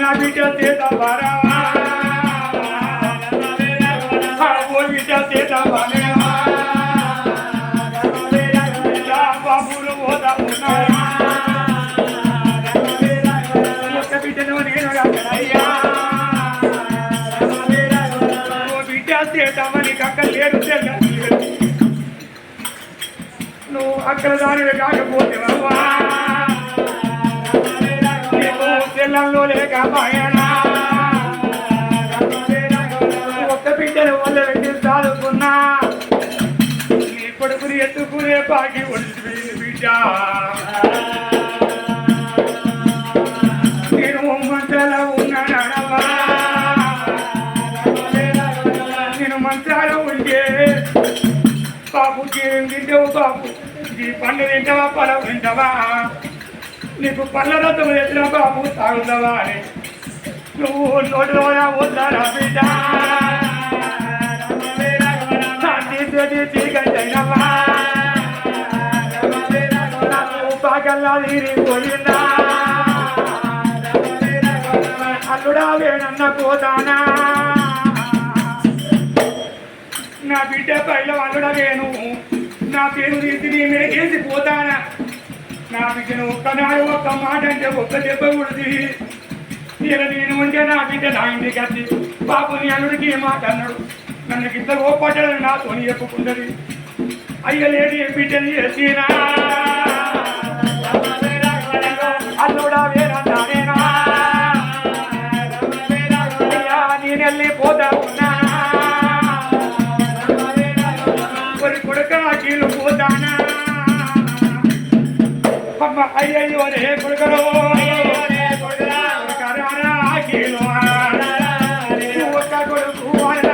నా బిడ్డ సీత బారావా ఓ బిడ్డ సీత బారావా బాబులు పోతా ఉన్నారా బిడ్డను నేను ఓ బిడ్డ సీతమని కక్క లేరు నువ్వు అక్కడ దానివి కాకపోతే తెల్లంలో లేక మాయనా ఒక్క బిడ్డను వల్ల పెట్టి చాలుకున్నా నీ కొడుకుని ఎత్తుకునే పాకి ఒడిపోయింది బిడ్డ నేను మంచాల ఉన్నానడవా నేను మంచాల ఉంటే బాబు ఏం తింటావు బాబు ఈ పండు తింటావా పొలం తింటావా నీకు పళ్ళ రథం ఎట్లా బాబు తాగుతావా అని. నువ్వు నోటిలో వద్దారా బిడ్డ? తీసేది చీకటైనవా? అల్లుడా వేణన్న పోతానా? నా బిడ్డ పైల అల్లుడా వేణు నా పేరు తీసి నీ మీద పోతానా? నా బిడ్డను ఒక్కనాడు ఒక్క మాట అంటే ఒక్క దెబ్బ కూడది ఇలా నేను ఉంటే నా బిడ్డ నా ఇంటికి వచ్చి బాబు నీ అల్లుడికి ఏ మాట అన్నాడు? నన్ను ఇంత ఓపడ్డాడు నాతో చెప్పుకుంటది. అయ్య లేని బిడ్డని చేసినా. అమ్మ అయ్యయ్యో రే కొడుకరో కొడుకు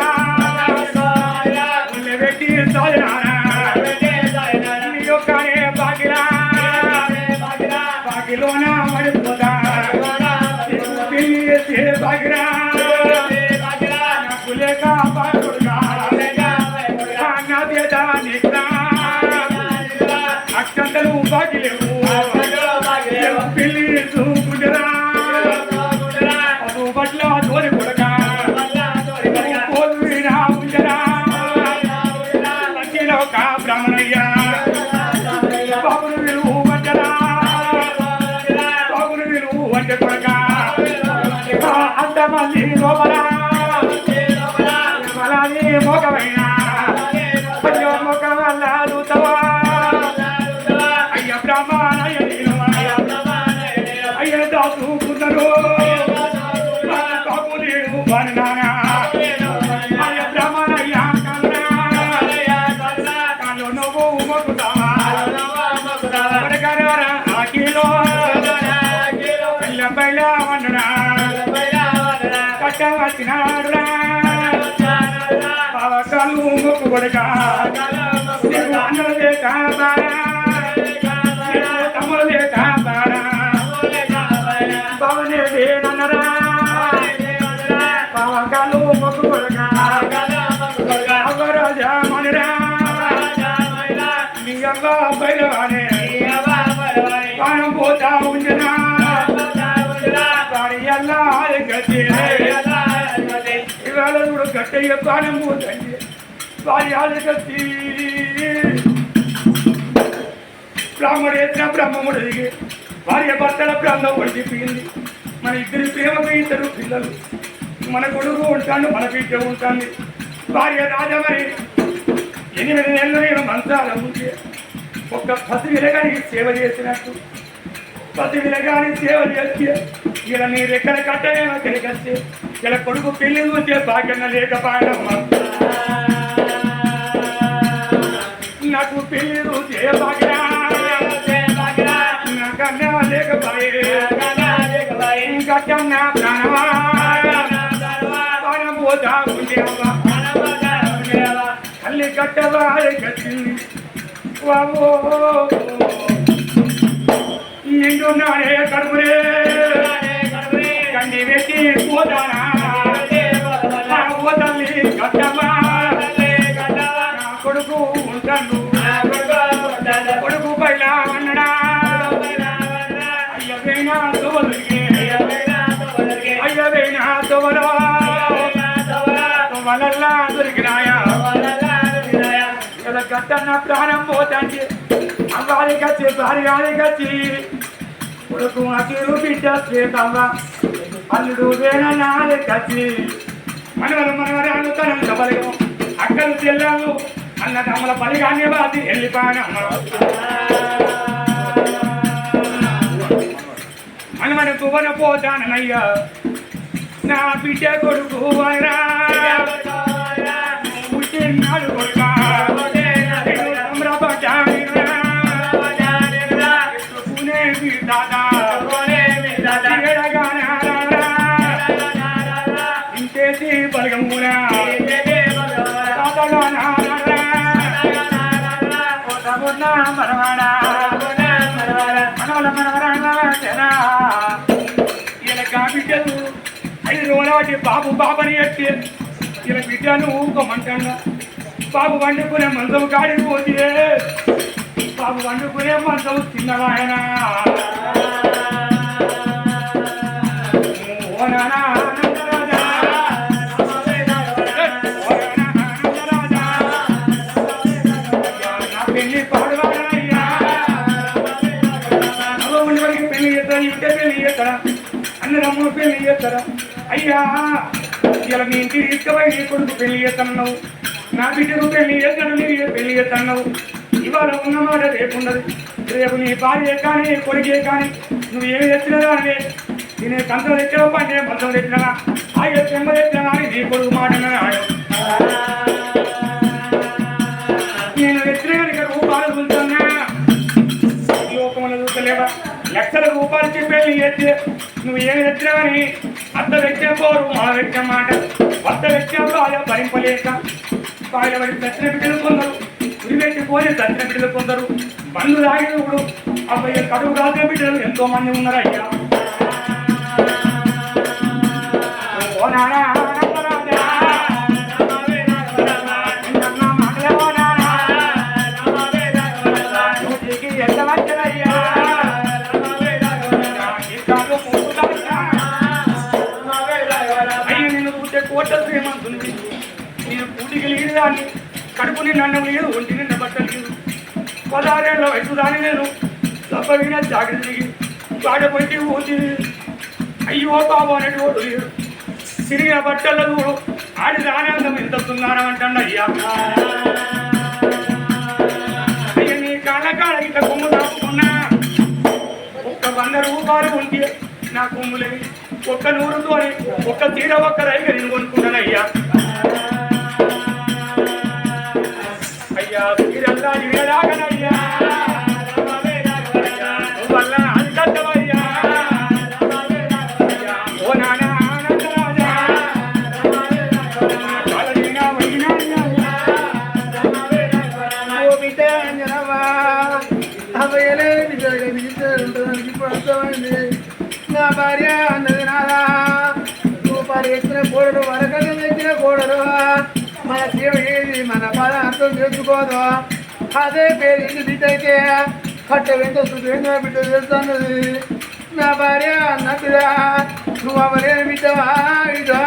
కట్ట వచ్చినాడురా బావకాలు మొక్కు కొడక. నీకు అన్నలే కాబారా నీకు తమ్ములే కాబారా అవరాజా బయలువానే కూడా ప్రాణం పోతండి వారి ఆలకత్తి బ్రాహ్మడు ఎత్తిన బ్రహ్మముడు దిగి భార్య భర్తల ప్రాంతం ఒడిచిపోయింది మన ఇద్దరి ప్రేమకు ఇద్దరు పిల్లలు. మన కొడుకు ఉంటాడు మన బిడ్డ ఉంటుంది భార్య రాజమరి ఎనిమిది నెలలు నేను మంత్రాల ముందే ఒక్క పసి విలగానికి సేవ చేసినట్టు. పసి విలగాని సేవ చేస్తే ఇలా మీరు ఎక్కడ కట్టలేమో తిరిగస్తే ఇలా కొడుకు పెళ్ళి వచ్చే భాగ్యం లేకపోయినమ్మా. నాకు పెళ్ళి వచ్చే భాగ్యం నాకన్నా లేకపోయే. ప్రాణమా? ప్రాణం పోతా ఉండేవా? తల్లి కట్టవారి కట్టింది. బాబో కడుపురే కండి పెట్టి పోతానా గట్టన్న ప్రాణం పోతాండి కచ్చి భార్య కచ్చి కొడుకు అసలు బిడ్డ చేతవ్వ అల్లుడు వేణ నాది కచ్చి మనవరు మనవరాలు తనం సబలయం అక్కలు చెల్లెలు అన్న తమ్ముల పలిగానే బాధి వెళ్ళిపోయినమ్మ మనమని పువ్వన పోతానయ్యా నా బిడ్డ కొడుకు వరా. పుట్టినాడు కొడుక. ఇంకేసి మనవాడా మనవల మనవరా ఇలా బిడ్డలు ఐదు రోజులవాటి బాబు బాబని ఎట్టి ఇలా బిడ్డను ఊకోమంటాను బాబు వండుకునే మంచం కాడికి పోతే బాబు వండుకునే మంచం తిన్నవాయన. ఓ అయ్యా. ఇలా మీ ఇంటికి తీసుకుపోయి నీ కొడుకు పెళ్ళి చేస్తున్నావు. నా బిడ్డకు పెళ్ళి చేస్తాను నీ పెళ్ళి చేస్తున్నావు. ఇవాళ ఉన్నమాట రేపు రేపు నీ భార్య కానీ కొడుకే కానీ నువ్వు ఏమి తెచ్చినా కానీ నేను కంచం తెచ్చినా పంటే మంచం తెచ్చినా అయ్యో చెంబ తెచ్చినా కానీ నీ కొడుకు మాట నేను తెచ్చిన కానీ రూపాయలు చూస్తున్నా లోకమున చూస్తలేవా? లక్షల రూపాయలు చెప్పేది చేస్తే నువ్వు ఏమి తెచ్చినావని అంత వ్యక్తం పోరు మన వ్యక్తం మాట కొత్త వ్యక్తంలో అలా భరింపలేక కాయల పడి దక్షిణ బిడ్డలు కొందరు ఉరివెట్టి పోయి దక్షిణ బిడ్డలు కొందరు. బండ్లు రాగినప్పుడు అబ్బాయి కడుగు రాసిన బిడ్డలు ఎంతో మంది ఉన్నారు అయ్యా ఓ నానా. కూటికి దాన్ని కడుపు నిన్న లేదు ఒంటి నిన్న బట్టలు లేదు పదహారేళ్ళ వయసు దాని నేను తప్పగిన జాగ్రత్త దిగి బాట పొంటి అయ్యో బాబు అనేది అనేటువంటి లేడు సిరిగిన బట్టలు చూడు. ఆడి ఆనందం ఎంత సుందరం అంటాడు అయ్యా. అయ్యా నీ కాళ్ళ కాళ్ళ ఇట్లా కొమ్ము దాపుకున్నా. ఒక్క వంద రూపాయలు ఉంటే నా కొమ్ములే ఒక్క నూరుతో ఒక్క తీర ఒక్క రైగా నేను కొనుక్కున్నాను అయ్యా. అయ్యా చేసుకోదు అదే పేరు ఇంటి బిడ్డ అయితే కట్ట వెంట సుఖంగా బిడ్డ చేస్తున్నది నా భార్య అన్నట్టుగా నువ్వు అవ్వలేని బిడ్డవా ఇదా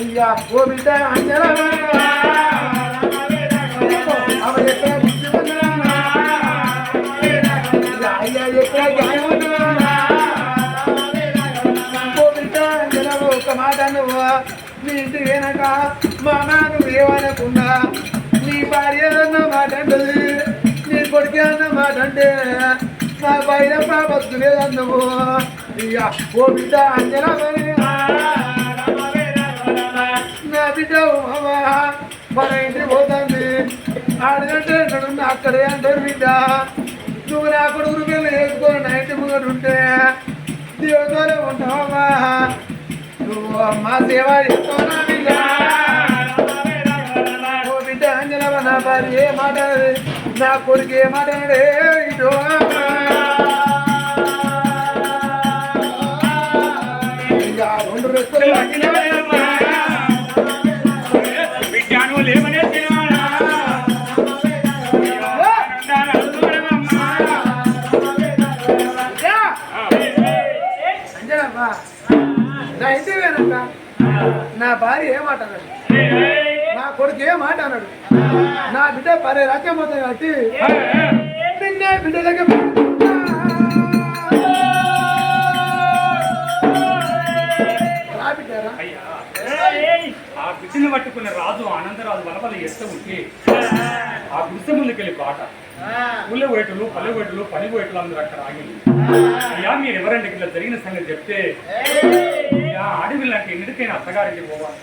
అయ్యా ఓ బిడ్డ అంజనవ్వా. అవ అయ్యా ఎక్కడ నీ ఇంటికి వెనక మా నాన్న ఏమనకుండా నీ భార్య అన్న మాట అంటది నీ కొడుకు అన్న మాట అంటే నా బయట పాపత్తు లేదన్నవు అయ్యా ఓ బిడ్డ అంజనవ్వ నా బిడ్డ మన ఇంటికి పోతుంది. ఆడగంటే అంటాడు అక్కడే అంటారు బిడ్డ. నువ్వు నా కొడుకు పిల్లలు వేసుకొని నా ఇంటి ముందు ఉంటే దేవుతోనే ఉంటావమ్మా. నువ్వు మా బిడ్డ ఓ నా భార్య ఏ నా కొడుకు రెండు రెక్కలు నా భార్య ఏ అన్నాడు? నా కొడుకు ఏమాట అన్నాడు? నా బిడ్డ పరే రాజ్యం పోతుంది కాబట్టి నిన్నే బిడ్డలకి ఆ బిడ్డను పట్టుకున్న రాజు ఆనందరాజు వలపల ఎత్త ఉంటే ఆ గుడిసె ముందుకెళ్ళి పాట ఊళ్ళో వేటులు పల్లె అందరూ అక్కడ ఆగి. అయ్యా మీరు ఎవరండి? ఇట్లా జరిగిన సంగతి చెప్తే అయ్యా అడవి లాంటి ఎన్నికైనా అత్తగారికి పోవాలి.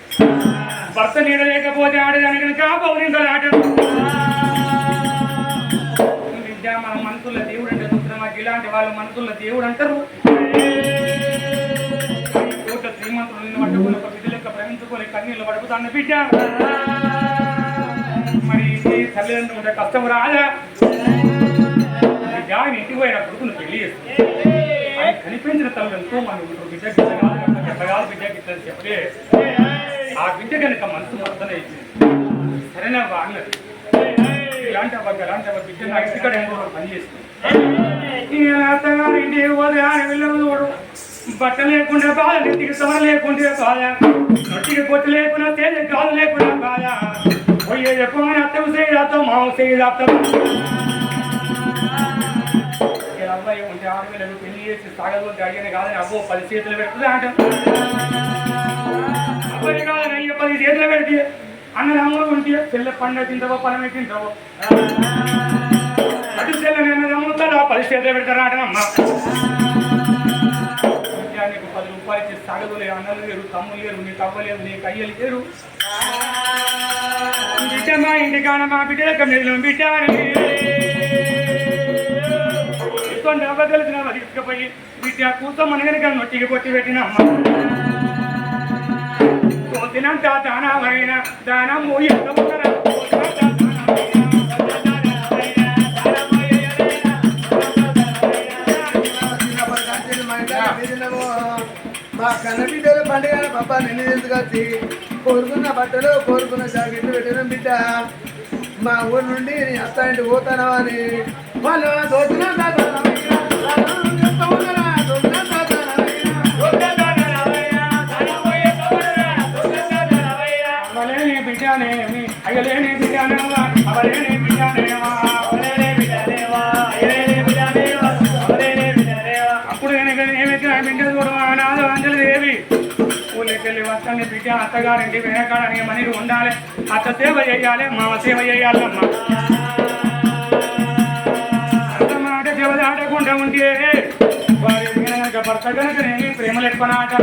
భర్త నీడలేకపోతే ఆడదాని కనుక పౌరిందలాట విద్య మన మనసుల దేవుడు అంటే మాకు ఇలాంటి వాళ్ళ మనసుల దేవుడు అంటారు కోట శ్రీమంతులు నిన్ను పట్టుకుని ఒక బిడ్డ లెక్క ప్రేమించుకొని కన్నీళ్ళు పడుకుతాను బిడ్డ. మరి తల్లిదండ్రులు ఉంటే కష్టం రాదా? బిడ్డ ఇంటికి పోయిన కొడుకును పెళ్ళి చేస్తుంది. కనిపించిన తల్లి ఎంతో మంది ఉంటారు బిడ్డ గిట్ల కాదు గట్ల అని చెప్తే ఆ బిడ్డ కనుక మనసు మర్దన సరేనా అన్నది ఇలాంటి అవ్వ ఇలాంటి అవ్వ బిడ్డ నా ఇంటికాడ ఏమో పని చేస్తుంది ఇంటి పోతే ఆయన వెళ్ళదు చూడు బట్ట లేకుండా బాధ నెత్తికి సవర లేకుండా బాధ నొట్టికి పొట్టు లేకుండా తేజ కాదు లేకుండా బాధ పోయే చెప్పమని అత్తకు చేయడాతో మామ చేయడాతో అబ్బాయి ఉంటే ఆడపిల్లలు పెళ్ళి చేసి సాగదు అడిగిన కాదని అబ్బో పది చేతులు పెడుతుంది అబ్బాయి కాదని అయ్యో పది చేతులు పెడితే అన్న అమ్మలు ఉంటే పిల్ల పండుగ తింటావో పనమే తింటావో? అటు చెల్లె నేను నమ్ముతాడు పది చేతులు పెడతారా అమ్మ. నీకు పది రూపాయలు ఇచ్చి సాగదులే అన్నలు లేరు తమ్ములు లేరు నీకు అవ్వలేదు నీకు అయ్యలు లేరు. బిడ్డ మా ఇంటి కాడ మా బిడ్డ బిడ్డ ఇటువంటి అవ్వ తెలిసిన తీసుకుపోయి బిడ్డ కూర్చోమని కనుక నొట్టికి పొట్టి పెట్టిన అమ్మ. తోసినంత దానమైన దానము ఎంత మా ఇంట్లో కన్న బిడ్డలు పండుగ పప్ప నిన్ను తీసుకొచ్చి కోరుకున్న బట్టలు కోరుకున్న జాకెట్లు పెట్టిన బిడ్డ. మా ఊరు నుండి నీ అత్త ఇంటి పోతానా అని వాళ్ళు దోచిన బిడ్డనేవా? అవలేని బిడ్డనేవా? అవలేని బిడ్డనేవా? బిడ్డనేవా? అవలేని బిడ్డనేవా? అప్పుడు కనుక ఏమిచ్చిన బిడ్డ చూడవా నాదు అంజలి దేవి. ఊళ్ళకెళ్ళి వస్తాను బిడ్డ అత్తగారింటి వెనకాడని మనీరు ఉండాలి. అత్త సేవ చేయాలి మామ సేవ చేయాలమ్మ అత్త మాట సేవ దాటకుండా ఉంటే వారి కనుక భర్త కనుక నేను ప్రేమలు ఎక్కువనాట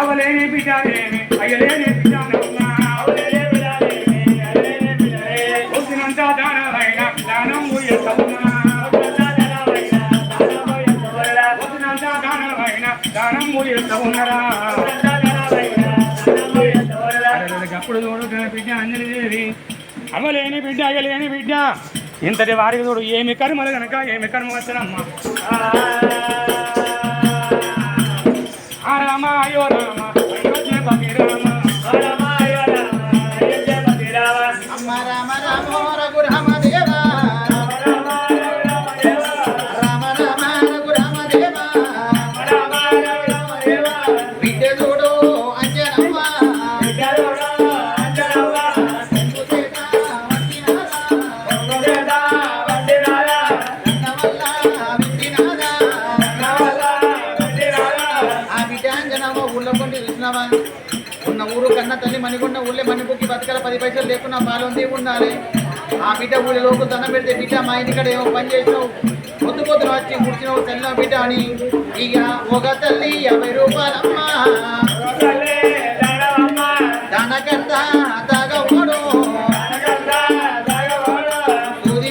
అవలేని బిడ్డలేని అయ్యలేని బిడ్డలమ్మ అవలేని వచ్చినంత దానమైన దానం ఉయ్యతమ్మ వచ్చినంత దానమైన దానం ఉయ్యతవున్నరా అప్పుడు చూడు బిడ్డ అంజలి దేవి. అవ్వలేని బిడ్డ అయ్యలేని బిడ్డ. ఇంతటి వారికి చూడు ఏమి కర్మలు గనక ఏమి కర్మ వచ్చనమ్మా ఆ రామ అయ్యో రామ అయోధ్య పతి కొండి ఉన్న ఊరు కన్న తల్లి మణికొండ ఊళ్ళే మణిపుకి బతకాల పది పైసలు లేకున్నా పాలొంది ఉండాలి. ఆ బిడ్డ ఊళ్ళలోకి దండం పెడితే బిడ్డ మా ఇంటికాడ ఏమో పని చేసినావు? పొద్దు పొద్దున వచ్చి కూర్చున్నావు తెల్ల బిడ్డ అని ఇక ఒక తల్లి యాభై రూపాయలమ్మా. దానకర్త తాగవాడు. సూది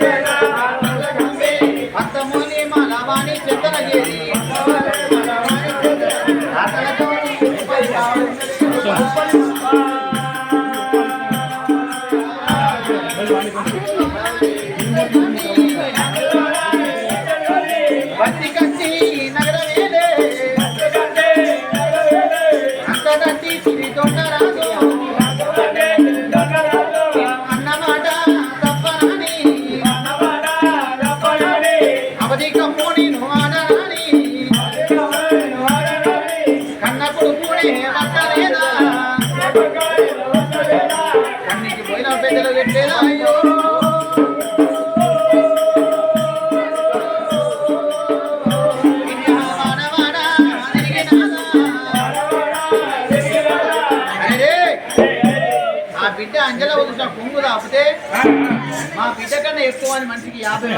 Yeah. మా బిడ్డ కన్నా ఎక్కువ అని మనిషికి యాభై